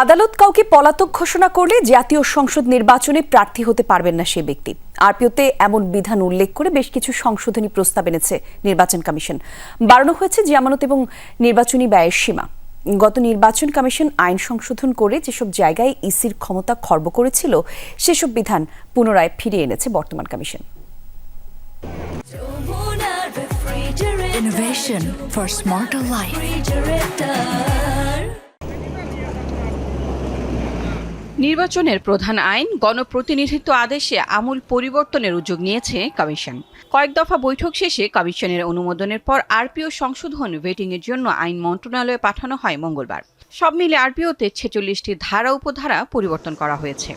আদালত কাউকে পলাতক ঘোষণা করলে জাতীয় সংসদ নির্বাচনে প্রার্থী হতে পারবেন না সে ব্যক্তি। আরপিওতে এমন বিধান উল্লেখ করে বেশ কিছু সংশোধনী প্রস্তাব এনেছে নির্বাচন কমিশন। বাড়ানো হয়েছে জামানত এবং নির্বাচনী ব্যয়ের সীমা। গত নির্বাচন কমিশন আইন সংশোধন করে যেসব জায়গায় ইসির ক্ষমতা খর্ব করেছিল, সেসব বিধান পুনরায় ফিরিয়ে এনেছে বর্তমান commission. Innovation for smarter life. নির্বাচনের প্রধান আইন, গণপ্রতিনিধিত্ব আদেশে আমূল পরিবর্তনের উদ্যোগ নিয়েছে কমিশন। কয়েক দফা বৈঠক শেষে কমিশনের অনুমোদনের পর আরপিও সংশোধন ভেটিংয়ের জন্য আইন মন্ত্রণালয়ে পাঠানো হয় মঙ্গলবার। সব মিলে আরপিওতে ছেচল্লিশটি ধারা উপধারা পরিবর্তন করা হয়েছে।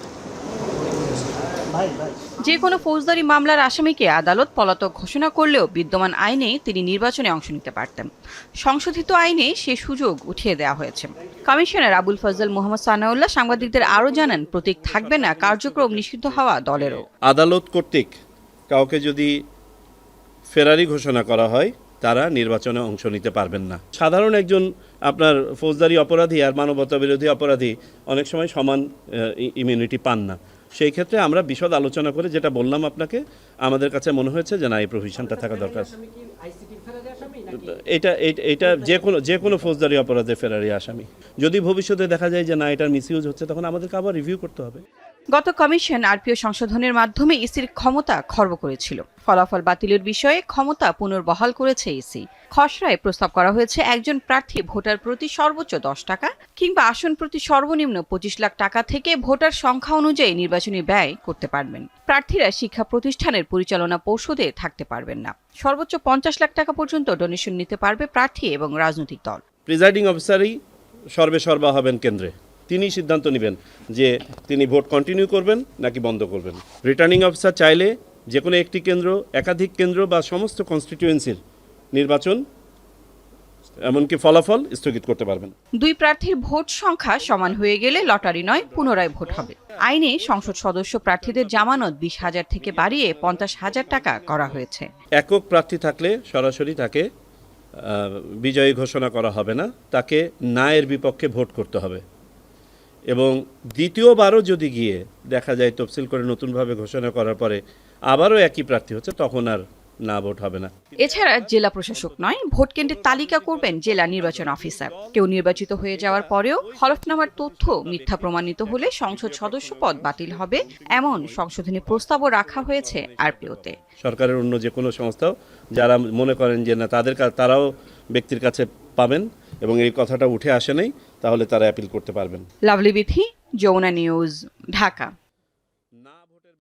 যে কোনো ফৌজদারি মামলার আসামিকে আদালত পলাতক ঘোষণা করলেও বিদ্যমান আইনে তিনি নির্বাচনে অংশ নিতে পারতেন। সংশোধিত আইনে সে সুযোগ উঠিয়ে দেওয়া হয়েছে। কমিশনার আবুল ফজল মোহাম্মদ সানাউল্লাহ সাংবাদিকদের আরও জানান, প্রতীক থাকবে না, কার্যক্রম নিষিদ্ধ হওয়া দলেরও। আদালত কর্তৃক কাউকে যদি ফেরারি ঘোষণা করা হয়, তারা নির্বাচনে অংশ নিতে পারবেন না। সাধারণ একজন আপনার ফৌজদারি অপরাধী আর মানবতা বিরোধী অপরাধী অনেক সময় সমান ইমিউনিটি পান না। সেই ক্ষেত্রে আমরা বিশদ আলোচনা করে যেটা বললাম আপনাকে, আমাদের কাছে মনে হয়েছে যে না, এই প্রভিশনটা থাকা দরকার। এটা, এটা- যে কোনো যে কোনো ফৌজদারি অপরাধে ফেরারি আসামি। যদি ভবিষ্যতে দেখা যায় যে না, এটার মিসইউজ হচ্ছে, তখন আমাদেরকে আবার রিভিউ করতে হবে। গত কমিশন আরপিও সংশোধনের মাধ্যমে ইসির ক্ষমতা খর্ব করেছিল। ফলাফল বাতিলের বিষয়ে ক্ষমতা পুনর্বহাল করেছে ইসি। খসড়ায় প্রস্তাব করা হয়েছে, একজন প্রার্থী ভোটার প্রতি সর্বোচ্চ দশ টাকা কিংবা আসন প্রতি সর্বনিম্ন পঁচিশ লাখ টাকা থেকে ভোটার সংখ্যা অনুযায়ী নির্বাচনী ব্যয় করতে পারবেন। প্রার্থীরা শিক্ষা প্রতিষ্ঠানের পরিচালনা পর্ষদে থাকতে পারবেন না। সর্বোচ্চ পঞ্চাশ লাখ টাকা পর্যন্ত ডোনেশন নিতে পারবে প্রার্থী এবং রাজনৈতিক দল। প্রিজাইডিং অফিসারই সর্বে সর্বা হবেন কেন্দ্রে। তিনি সিদ্ধান্ত নেবেন যে তিনি ভোট কন্টিনিউ করবেন নাকি বন্ধ করবেন। রিটার্নিং অফিসার চাইলে যে কোনো একটি কেন্দ্র একাধিক কেন্দ্র বা সমস্ত কনস্টিটিউয়েন্সির নির্বাচন এমনকি ফলাফল স্থগিত করতে পারবেন। দুই প্রার্থীর ভোট সংখ্যা সমান হয়ে গেলে লটারি নয় পুনরায় ভোট হবে। আইনে সংসদ সদস্য প্রার্থীদের জামানত বিশ হাজার থেকে বাড়িয়ে পঞ্চাশ হাজার টাকা করা হয়েছে। একক প্রার্থী থাকলে সরাসরি তাকে বিজয়ী ঘোষণা করা হবে না তাকে নায়ের বিপক্ষে ভোট করতে হবে। এবং দ্বিতীয়বারও যদি গিয়ে দেখা যায় তফসিল করে নতুনভাবে ঘোষণা করার পরে আবারও একই প্রার্থী হচ্ছে তখন আর না ভোট হবে না। এছাড়া জেলা প্রশাসক নয় ভোট কেন্দ্রের তালিকা করবেন জেলা নির্বাচন অফিসার। কেউ নির্বাচিত হয়ে যাওয়ার পরেও হলফনামার তথ্য মিথ্যা প্রমাণিত হলে সংসদ সদস্য পদ বাতিল হবে এমন সংশোধনী প্রস্তাবও রাখা হয়েছে আরপিওতে। সরকারের অন্য যে কোনো সংস্থাও যারা মনে করেন যে না তাদের তারাও ব্যক্তির কাছে পাবেন এবং এই কথাটা উঠে আসে নাই, তাহলে তারা অ্যাপিল করতে পারবেন। লাভলি বিথি, যমুনা নিউজ, ঢাকা।